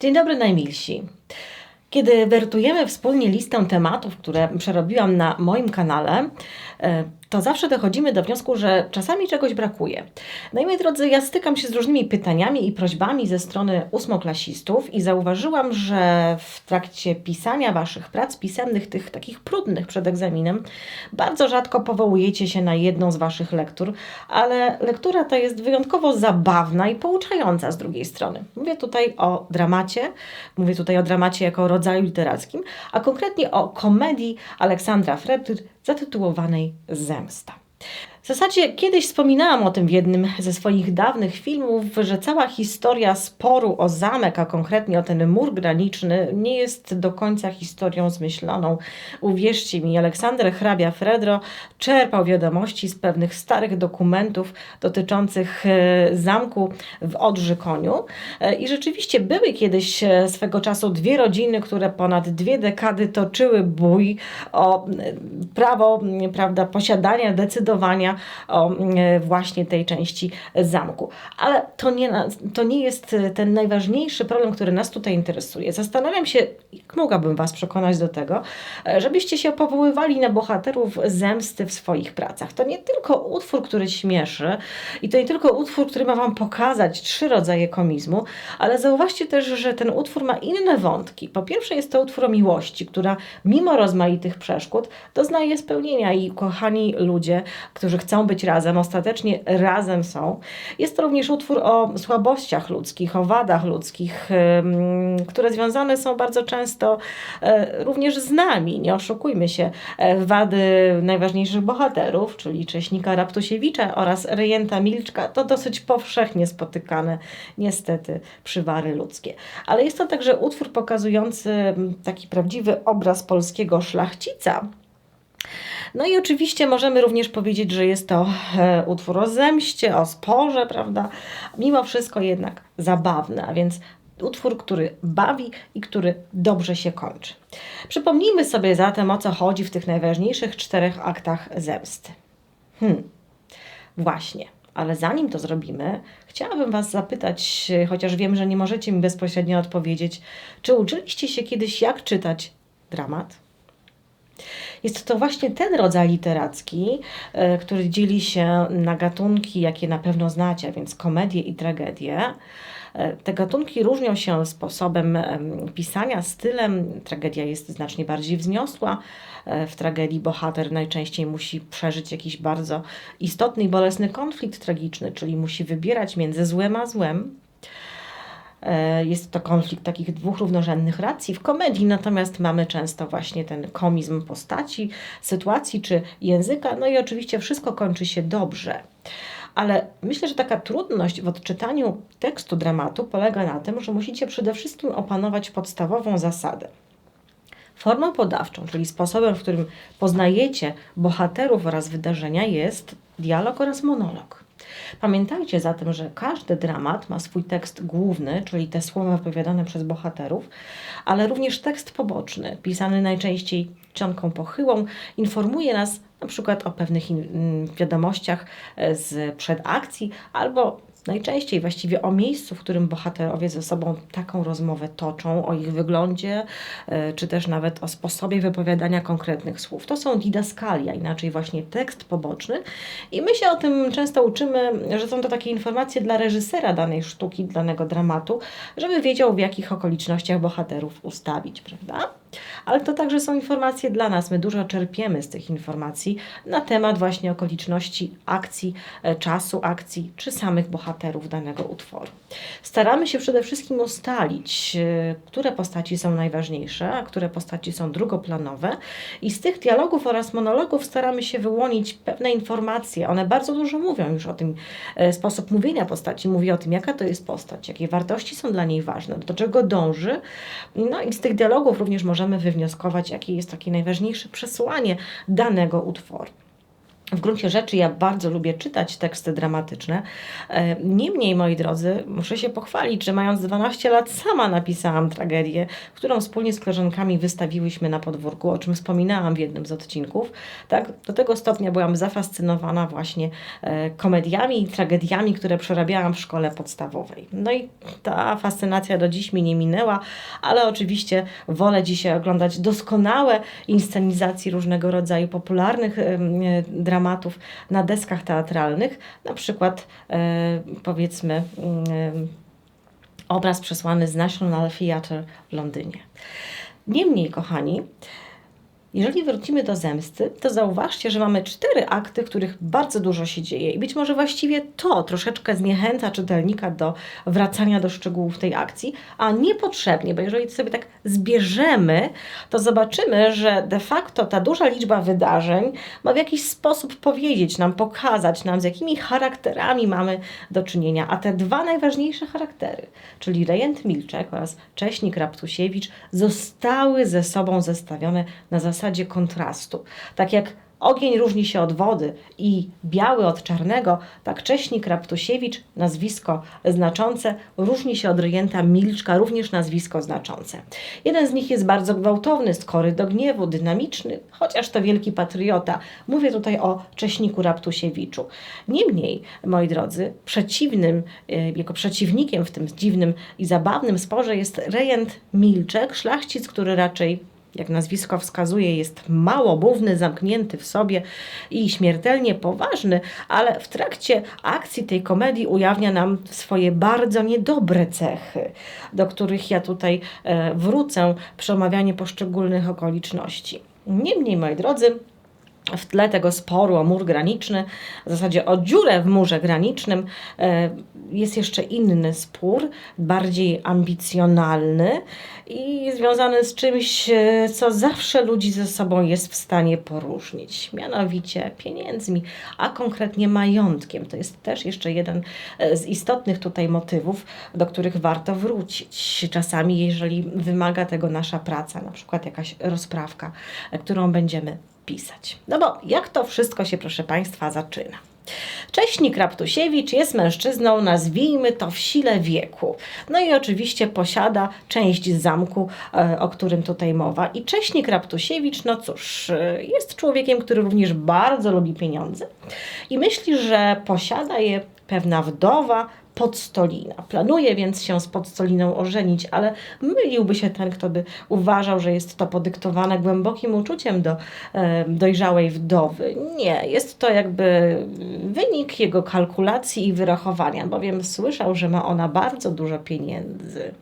Dzień dobry najmilsi. Kiedy wertujemy wspólnie listę tematów, które przerobiłam na moim kanale, e, to zawsze dochodzimy do wniosku, że czasami czegoś brakuje. No i moi drodzy, ja stykam się z różnymi pytaniami i prośbami ze strony ósmoklasistów i zauważyłam, że w trakcie pisania waszych prac pisemnych, tych takich trudnych przed egzaminem, bardzo rzadko powołujecie się na jedną z waszych lektur, ale lektura ta jest wyjątkowo zabawna i pouczająca z drugiej strony. Mówię tutaj o dramacie, mówię tutaj o dramacie jako rodzaju literackim, a konkretnie o komedii Aleksandra Fredry zatytułowanej Zemsta. W zasadzie kiedyś wspominałam o tym w jednym ze swoich dawnych filmów, że cała historia sporu o zamek, a konkretnie o ten mur graniczny, nie jest do końca historią zmyśloną. Uwierzcie mi, Aleksander hrabia Fredro czerpał wiadomości z pewnych starych dokumentów dotyczących e, zamku w Odrzykoniu e, i rzeczywiście były kiedyś e, swego czasu dwie rodziny, które ponad dwie dekady toczyły bój o prawo prawda, posiadania, decydowania o e, właśnie tej części zamku. Ale to nie, to nie jest e, ten najważniejszy problem, który nas tutaj interesuje. Zastanawiam się, jak mogłabym Was przekonać do tego, e, żebyście się powoływali na bohaterów zemsty w swoich pracach. To nie tylko utwór, który śmieszy i to nie tylko utwór, który ma Wam pokazać trzy rodzaje komizmu, ale zauważcie też, że ten utwór ma inne wątki. Po pierwsze jest to utwór o miłości, która mimo rozmaitych przeszkód doznaje spełnienia i kochani ludzie, którzy chcą być razem, ostatecznie razem są. Jest to również utwór o słabościach ludzkich, o wadach ludzkich, które związane są bardzo często e, również z nami. Nie oszukujmy się. E, wady najważniejszych bohaterów, czyli Cześnika Raptusiewicza oraz rejenta Milczka, to dosyć powszechnie spotykane niestety przywary ludzkie. Ale jest to także utwór pokazujący taki prawdziwy obraz polskiego szlachcica, no i oczywiście możemy również powiedzieć, że jest to e, utwór o zemście, o sporze, prawda? Mimo wszystko jednak zabawny, a więc utwór, który bawi i który dobrze się kończy. Przypomnijmy sobie zatem, o co chodzi w tych najważniejszych czterech aktach zemsty. Hmm, właśnie. Ale zanim to zrobimy, chciałabym Was zapytać, chociaż wiem, że nie możecie mi bezpośrednio odpowiedzieć, czy uczyliście się kiedyś, jak czytać dramat? Jest to właśnie ten rodzaj literacki, e, który dzieli się na gatunki, jakie na pewno znacie, więc komedię i tragedię. E, te gatunki różnią się sposobem pisania, stylem. Tragedia jest znacznie bardziej wzniosła. E, w tragedii bohater najczęściej musi przeżyć jakiś bardzo istotny i bolesny konflikt tragiczny, czyli musi wybierać między złem a złem. E, jest to konflikt takich dwóch równorzędnych racji. W komedii natomiast mamy często właśnie ten komizm postaci, sytuacji czy języka, no i oczywiście wszystko kończy się dobrze. Ale myślę, że taka trudność w odczytaniu tekstu dramatu polega na tym, że musicie przede wszystkim opanować podstawową zasadę. Formą podawczą, czyli sposobem, w którym poznajecie bohaterów oraz wydarzenia, jest dialog oraz monolog. Pamiętajcie zatem, że każdy dramat ma swój tekst główny, czyli te słowa wypowiadane przez bohaterów, ale również tekst poboczny, pisany najczęściej czcionką pochyłą, informuje nas na przykład o pewnych wiadomościach e, z przed akcji albo najczęściej właściwie o miejscu, w którym bohaterowie ze sobą taką rozmowę toczą, o ich wyglądzie, e, czy też nawet o sposobie wypowiadania konkretnych słów. To są didaskalia, inaczej właśnie tekst poboczny i my się o tym często uczymy, że są to takie informacje dla reżysera danej sztuki, danego dramatu, żeby wiedział w jakich okolicznościach bohaterów ustawić, prawda? Ale to także są informacje dla nas. My dużo czerpiemy z tych informacji na temat właśnie okoliczności akcji, e, czasu akcji, czy samych bohaterów danego utworu. Staramy się przede wszystkim ustalić, e, które postaci są najważniejsze, a które postaci są drugoplanowe i z tych dialogów oraz monologów staramy się wyłonić pewne informacje. One bardzo dużo mówią już o tym, e, sposób mówienia postaci mówi o tym, jaka to jest postać, jakie wartości są dla niej ważne, do czego dąży. No i z tych dialogów również możemy wywnioskować, jakie jest takie najważniejsze przesłanie danego utworu. W gruncie rzeczy ja bardzo lubię czytać teksty dramatyczne. E, Niemniej, moi drodzy, muszę się pochwalić, że mając 12 lat sama napisałam tragedię, którą wspólnie z koleżankami wystawiłyśmy na podwórku, o czym wspominałam w jednym z odcinków. Tak, do tego stopnia byłam zafascynowana właśnie e, komediami i tragediami, które przerabiałam w szkole podstawowej. No i ta fascynacja do dziś mi nie minęła, ale oczywiście wolę dzisiaj oglądać doskonałe inscenizacje różnego rodzaju popularnych e, dramatów na deskach teatralnych, na przykład e, powiedzmy mm, obraz przesłany z National Theatre w Londynie. Niemniej, kochani, jeżeli wrócimy do zemsty, to zauważcie, że mamy cztery akty, w których bardzo dużo się dzieje. I być może właściwie to troszeczkę zniechęca czytelnika do wracania do szczegółów tej akcji, a niepotrzebnie, bo jeżeli sobie tak zbierzemy, to zobaczymy, że de facto ta duża liczba wydarzeń ma w jakiś sposób powiedzieć nam, pokazać nam, z jakimi charakterami mamy do czynienia. A te dwa najważniejsze charaktery, czyli rejent Milczek oraz Cześnik Raptusiewicz, zostały ze sobą zestawione na zasadzie kontrastu. Tak jak ogień różni się od wody i biały od czarnego, tak Cześnik Raptusiewicz, nazwisko znaczące, różni się od rejenta Milczka, również nazwisko znaczące. Jeden z nich jest bardzo gwałtowny, skory do gniewu, dynamiczny, chociaż to wielki patriota. Mówię tutaj o Cześniku Raptusiewiczu. Niemniej, moi drodzy, przeciwnym, e, jako przeciwnikiem w tym dziwnym i zabawnym sporze jest rejent Milczek, szlachcic, który raczej jak nazwisko wskazuje, jest małomówny, zamknięty w sobie i śmiertelnie poważny, ale w trakcie akcji tej komedii ujawnia nam swoje bardzo niedobre cechy, do których ja tutaj e, wrócę przy omawianiu poszczególnych okoliczności. Niemniej, moi drodzy, w tle tego sporu o mur graniczny, w zasadzie o dziurę w murze granicznym, e, jest jeszcze inny spór, bardziej ambicjonalny i związany z czymś, e, co zawsze ludzi ze sobą jest w stanie poróżnić, mianowicie pieniędzmi, a konkretnie majątkiem. To jest też jeszcze jeden e, z istotnych tutaj motywów, do których warto wrócić. Czasami, jeżeli wymaga tego nasza praca, na przykład jakaś rozprawka, którą będziemy pisać. No bo jak to wszystko się, proszę Państwa, zaczyna? Cześnik Raptusiewicz jest mężczyzną, nazwijmy to w sile wieku. No i oczywiście posiada część zamku, e, o którym tutaj mowa. I Cześnik Raptusiewicz, no cóż, e, jest człowiekiem, który również bardzo lubi pieniądze i myśli, że posiada je pewna wdowa, Podstolina. Planuje więc się z Podstoliną ożenić, ale myliłby się ten, kto by uważał, że jest to podyktowane głębokim uczuciem do e, dojrzałej wdowy. Nie, jest to jakby wynik jego kalkulacji i wyrachowania, bowiem słyszał, że ma ona bardzo dużo pieniędzy.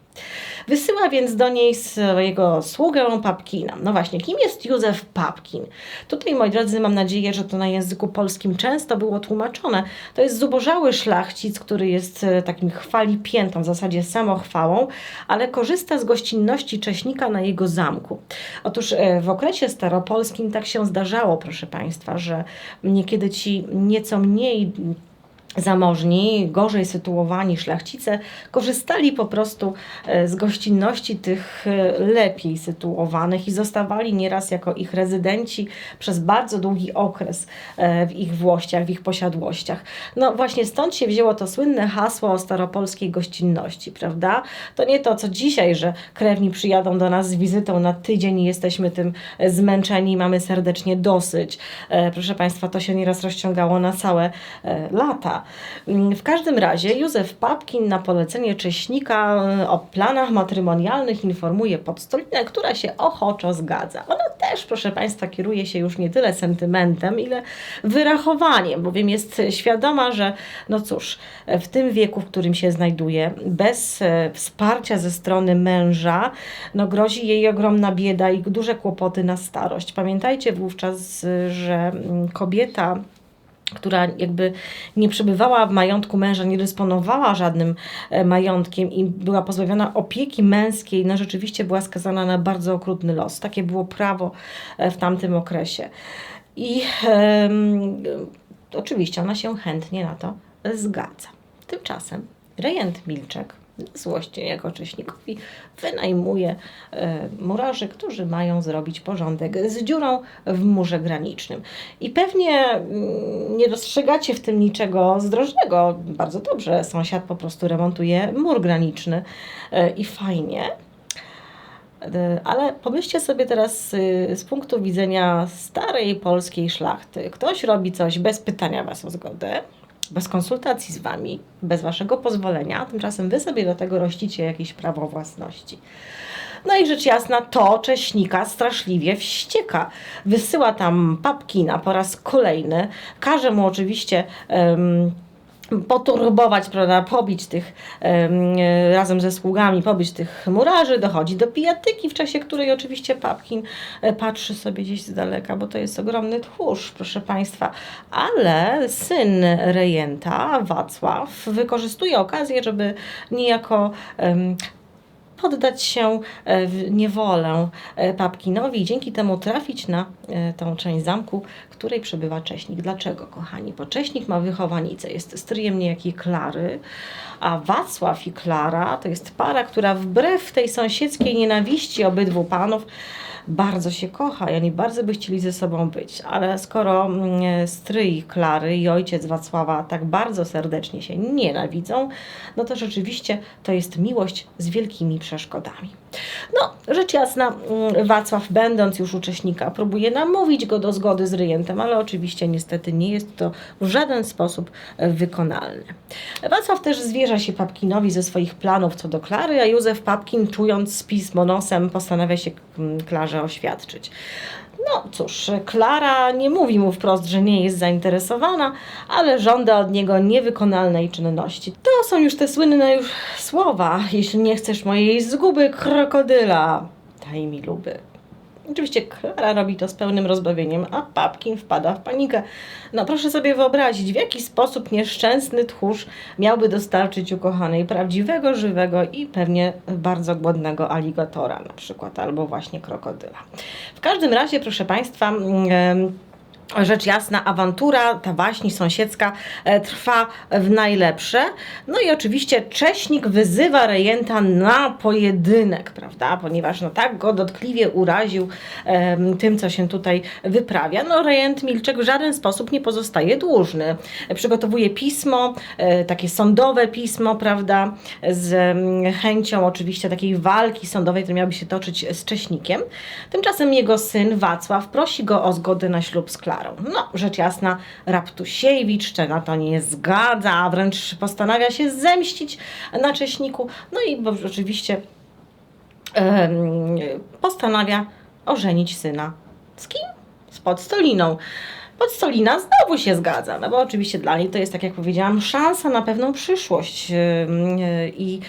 Wysyła więc do niej swojego sługę Papkina. No właśnie, kim jest Józef Papkin? Tutaj, moi drodzy, mam nadzieję, że to na języku polskim często było tłumaczone. To jest zubożały szlachcic, który jest e, takim chwali piętą, w zasadzie samochwałą, ale korzysta z gościnności Cześnika na jego zamku. Otóż e, w okresie staropolskim tak się zdarzało, proszę Państwa, że niekiedy ci nieco mniej zamożni, gorzej sytuowani szlachcice korzystali po prostu e, z gościnności tych e, lepiej sytuowanych i zostawali nieraz jako ich rezydenci przez bardzo długi okres e, w ich włościach, w ich posiadłościach. No właśnie stąd się wzięło to słynne hasło o staropolskiej gościnności, prawda? To nie to, co dzisiaj, że krewni przyjadą do nas z wizytą na tydzień i jesteśmy tym zmęczeni, mamy serdecznie dosyć. Proszę Państwa, to się nieraz rozciągało na całe lata. W każdym razie Józef Papkin na polecenie Cześnika e, o planach matrymonialnych informuje podstolinę, która się ochoczo zgadza. Ona też, proszę Państwa, kieruje się już nie tyle sentymentem, ile wyrachowaniem, bowiem jest świadoma, że no cóż, w tym wieku, w którym się znajduje, bez e, wsparcia ze strony męża, no grozi jej ogromna bieda i duże kłopoty na starość. Pamiętajcie wówczas, że mm, kobieta która jakby nie przebywała w majątku męża, nie dysponowała żadnym e, majątkiem i była pozbawiona opieki męskiej, no rzeczywiście była skazana na bardzo okrutny los. Takie było prawo e, w tamtym okresie. I oczywiście ona się chętnie na to zgadza. Tymczasem rejent Milczek na złość niejako Cześnikowi wynajmuje e, murarzy, którzy mają zrobić porządek z dziurą w murze granicznym. I pewnie mm, nie dostrzegacie w tym niczego zdrożnego. Bardzo dobrze, sąsiad po prostu remontuje mur graniczny e, i fajnie. E, Ale pomyślcie sobie teraz y, z punktu widzenia starej polskiej szlachty. Ktoś robi coś bez pytania Was o zgodę, bez konsultacji z Wami, bez Waszego pozwolenia, tymczasem Wy sobie do tego rościcie jakieś prawo własności. No i rzecz jasna, to Cześnika straszliwie wścieka. Wysyła tam Papkina po raz kolejny, każe mu oczywiście... poturbować, prawda, pobić tych e, razem ze sługami, pobić tych murarzy, dochodzi do pijatyki, w czasie której oczywiście Papkin e, patrzy sobie gdzieś z daleka, bo to jest ogromny tchórz, proszę Państwa. Ale syn rejenta, Wacław, wykorzystuje okazję, żeby niejako poddać się e, w niewolę e, Papkinowi i dzięki temu trafić na e, tą część zamku, w której przebywa Cześnik. Dlaczego, kochani? Bo Cześnik ma wychowanicę, jest stryjem niejakiej Klary, a Wacław i Klara to jest para, która wbrew tej sąsiedzkiej nienawiści obydwu panów bardzo się kocha i oni bardzo by chcieli ze sobą być, ale skoro mm, stryj Klary i ojciec Wacława tak bardzo serdecznie się nienawidzą, no to rzeczywiście to jest miłość z wielkimi przeszkodami. No, rzecz jasna, mm, Wacław, będąc już uczestnika, próbuje namówić go do zgody z rejentem, ale oczywiście niestety nie jest to w żaden sposób e, wykonalne. Wacław też zwierza się Papkinowi ze swoich planów co do Klary, a Józef Papkin, czując pismo nosem, postanawia się mm, Klarze oświadczyć. No cóż, Klara nie mówi mu wprost, że nie jest zainteresowana, ale żąda od niego niewykonalnej czynności. To są już te słynne już słowa. Jeśli nie chcesz mojej zguby, krokodyla, daj mi luby. Oczywiście Klara robi to z pełnym rozbawieniem, a Papkin wpada w panikę. No proszę sobie wyobrazić, w jaki sposób nieszczęsny tchórz miałby dostarczyć ukochanej prawdziwego, żywego i pewnie bardzo głodnego aligatora na przykład, albo właśnie krokodyla. W każdym razie, proszę Państwa, em, Rzecz jasna, awantura, ta waśń sąsiedzka e, trwa w najlepsze. No i oczywiście Cześnik wyzywa rejenta na pojedynek, prawda? Ponieważ no tak go dotkliwie uraził em, tym, co się tutaj wyprawia. No rejent Milczek w żaden sposób nie pozostaje dłużny. Przygotowuje pismo, e, takie sądowe pismo, prawda? Z em, chęcią oczywiście takiej walki sądowej, która miałaby się toczyć z Cześnikiem. Tymczasem jego syn Wacław prosi go o zgodę na ślub z Klarą. No, rzecz jasna, Raptusiewicz się na to nie zgadza, a wręcz postanawia się zemścić na Cześniku. No i oczywiście postanawia ożenić syna. Z kim? Z Podstoliną. Podstolina znowu się zgadza, no bo oczywiście dla niej to jest, tak jak powiedziałam, szansa na pewną przyszłość yy, i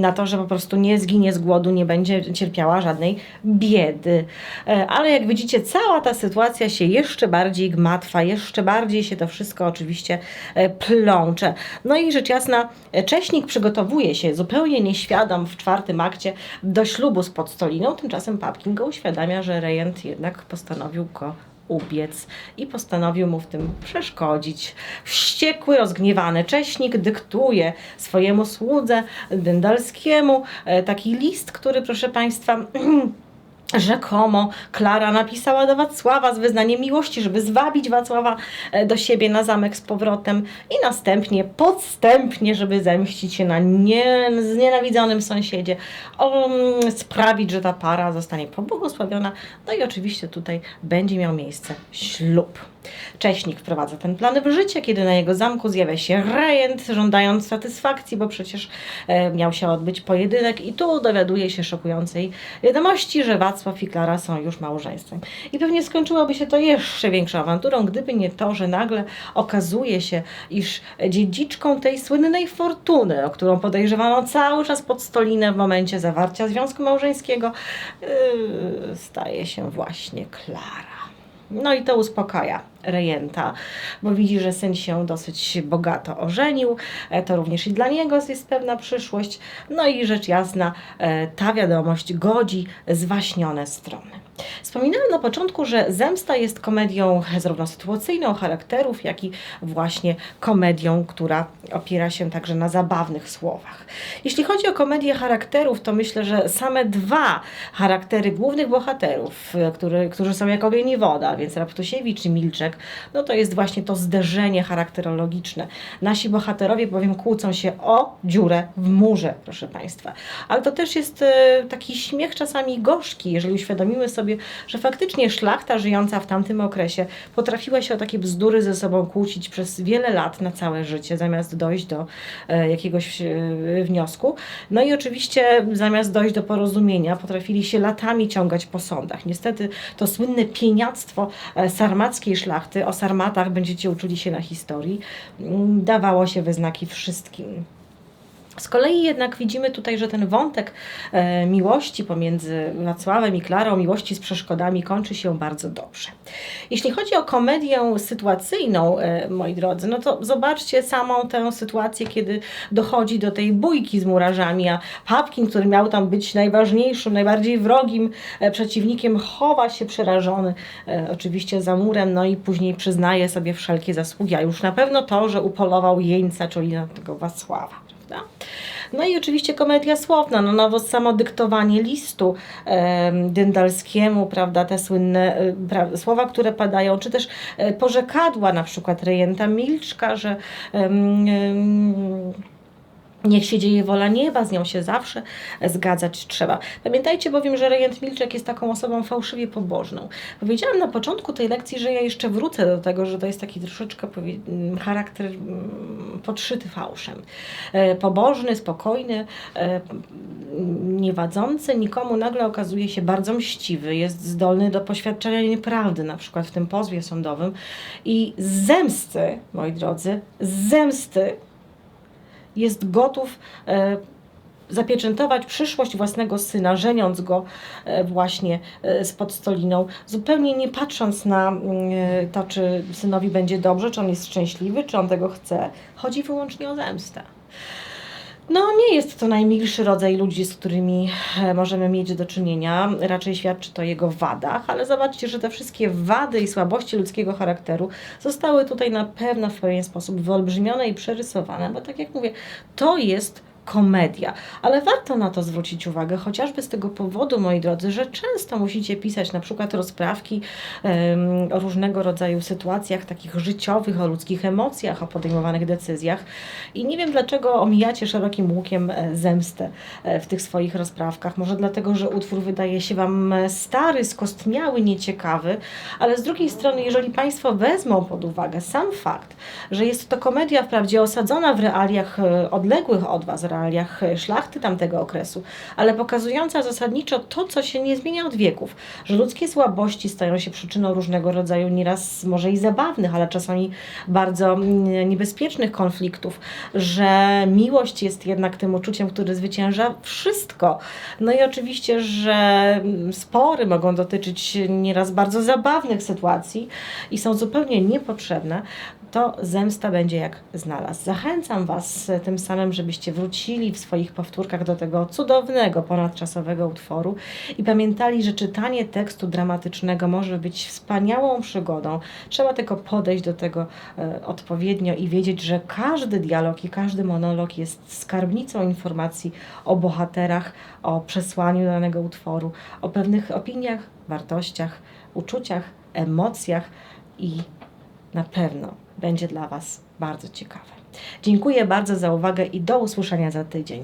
na to, że po prostu nie zginie z głodu, nie będzie cierpiała żadnej biedy. Yy, Ale jak widzicie, cała ta sytuacja się jeszcze bardziej gmatwa, jeszcze bardziej się to wszystko oczywiście yy, plącze. No i rzecz jasna, yy, Cześnik przygotowuje się zupełnie nieświadom w czwartym akcie do ślubu z Podstoliną, tymczasem Papkin go uświadamia, że rejent jednak postanowił go ubiec i postanowił mu w tym przeszkodzić. Wściekły, rozgniewany Cześnik dyktuje swojemu słudze Dyndalskiemu e, taki list, który proszę Państwa Rzekomo Klara napisała do Wacława z wyznaniem miłości, żeby zwabić Wacława e, do siebie na zamek z powrotem i następnie podstępnie, żeby zemścić się na nie, znienawidzonym sąsiedzie, um, sprawić, że ta para zostanie pobłogosławiona. No i oczywiście tutaj będzie miał miejsce ślub. Cześnik wprowadza ten plan w życie, kiedy na jego zamku zjawia się rejent, żądając satysfakcji, bo przecież e, miał się odbyć pojedynek i tu dowiaduje się szokującej wiadomości, że Wacław i Klara są już małżeństwem. I pewnie skończyłoby się to jeszcze większą awanturą, gdyby nie to, że nagle okazuje się, iż dziedziczką tej słynnej fortuny, o którą podejrzewano cały czas pod stolinę w momencie zawarcia związku małżeńskiego, yy, staje się właśnie Klara. No i to uspokaja rejenta, bo widzi, że syn się dosyć bogato ożenił, e, to również i dla niego jest pewna przyszłość. No i rzecz jasna, e, ta wiadomość godzi zwaśnione strony. Wspominałam na początku, że Zemsta jest komedią zarówno sytuacyjną charakterów, jak i właśnie komedią, która opiera się także na zabawnych słowach. Jeśli chodzi o komedię charakterów, to myślę, że same dwa charaktery głównych bohaterów, e, który, którzy są jak ogień i woda, więc Raptusiewicz i Milczek, no to jest właśnie to zderzenie charakterologiczne. Nasi bohaterowie bowiem kłócą się o dziurę w murze, proszę Państwa. Ale to też jest e, taki śmiech czasami gorzki, jeżeli uświadomimy sobie, że faktycznie szlachta żyjąca w tamtym okresie potrafiła się o takie bzdury ze sobą kłócić przez wiele lat na całe życie, zamiast dojść do e, jakiegoś e, wniosku. No i oczywiście zamiast dojść do porozumienia, potrafili się latami ciągać po sądach. Niestety to słynne pieniactwo sarmackiej szlachty, o sarmatach będziecie uczyli się na historii, mm, dawało się we znaki wszystkim. Z kolei jednak widzimy tutaj, że ten wątek e, miłości pomiędzy Wacławem i Klarą, miłości z przeszkodami, kończy się bardzo dobrze. Jeśli chodzi o komedię sytuacyjną, e, moi drodzy, no to zobaczcie samą tę sytuację, kiedy dochodzi do tej bójki z murarzami, a Papkin, który miał tam być najważniejszym, najbardziej wrogim e, przeciwnikiem, chowa się przerażony oczywiście za murem, no i później przyznaje sobie wszelkie zasługi, a już na pewno to, że upolował jeńca, czyli na tego Wacława prawda? No i oczywiście komedia słowna, no nowo samo dyktowanie listu e, Dyndalskiemu, prawda, te słynne e, pra, słowa, które padają, czy też e, porzekadła na przykład rejenta Milczka, że Niech się dzieje wola nieba, z nią się zawsze zgadzać trzeba. Pamiętajcie bowiem, że rejent Milczek jest taką osobą fałszywie pobożną. Powiedziałam na początku tej lekcji, że ja jeszcze wrócę do tego, że to jest taki troszeczkę charakter podszyty fałszem. E, pobożny, spokojny, e, niewadzący, nikomu nagle okazuje się bardzo mściwy, jest zdolny do poświadczenia nieprawdy, na przykład w tym pozwie sądowym i z zemsty, moi drodzy, z zemsty jest gotów e, zapieczętować przyszłość własnego syna, żeniąc go e, właśnie e, z podstoliną, zupełnie nie patrząc na mm, to, czy synowi będzie dobrze, czy on jest szczęśliwy, czy on tego chce. Chodzi wyłącznie o zemstę. No, nie jest to najmilszy rodzaj ludzi, z którymi e, możemy mieć do czynienia. Raczej świadczy to jego wadach, ale zobaczcie, że te wszystkie wady i słabości ludzkiego charakteru zostały tutaj na pewno w pewien sposób wyolbrzymione i przerysowane, bo tak jak mówię, to jest komedia. Ale warto na to zwrócić uwagę, chociażby z tego powodu, moi drodzy, że często musicie pisać na przykład rozprawki um, o różnego rodzaju sytuacjach takich życiowych, o ludzkich emocjach, o podejmowanych decyzjach. I nie wiem, dlaczego omijacie szerokim łukiem e, zemstę e, w tych swoich rozprawkach. Może dlatego, że utwór wydaje się Wam e, stary, skostniały, nieciekawy, ale z drugiej strony, jeżeli Państwo wezmą pod uwagę sam fakt, że jest to komedia wprawdzie osadzona w realiach odległych od Was, realiach szlachty tamtego okresu, ale pokazująca zasadniczo to, co się nie zmienia od wieków, że ludzkie słabości stają się przyczyną różnego rodzaju nieraz może i zabawnych, ale czasami bardzo mm, niebezpiecznych konfliktów, że miłość jest jednak tym uczuciem, które zwycięża wszystko. No i oczywiście, że mm, spory mogą dotyczyć nieraz bardzo zabawnych sytuacji i są zupełnie niepotrzebne, to zemsta będzie jak znalazł. Zachęcam Was tym samym, żebyście wrócili w swoich powtórkach do tego cudownego, ponadczasowego utworu i pamiętali, że czytanie tekstu dramatycznego może być wspaniałą przygodą. Trzeba tylko podejść do tego e, odpowiednio i wiedzieć, że każdy dialog i każdy monolog jest skarbnicą informacji o bohaterach, o przesłaniu danego utworu, o pewnych opiniach, wartościach, uczuciach, emocjach i na pewno będzie dla Was bardzo ciekawe. Dziękuję bardzo za uwagę i do usłyszenia za tydzień.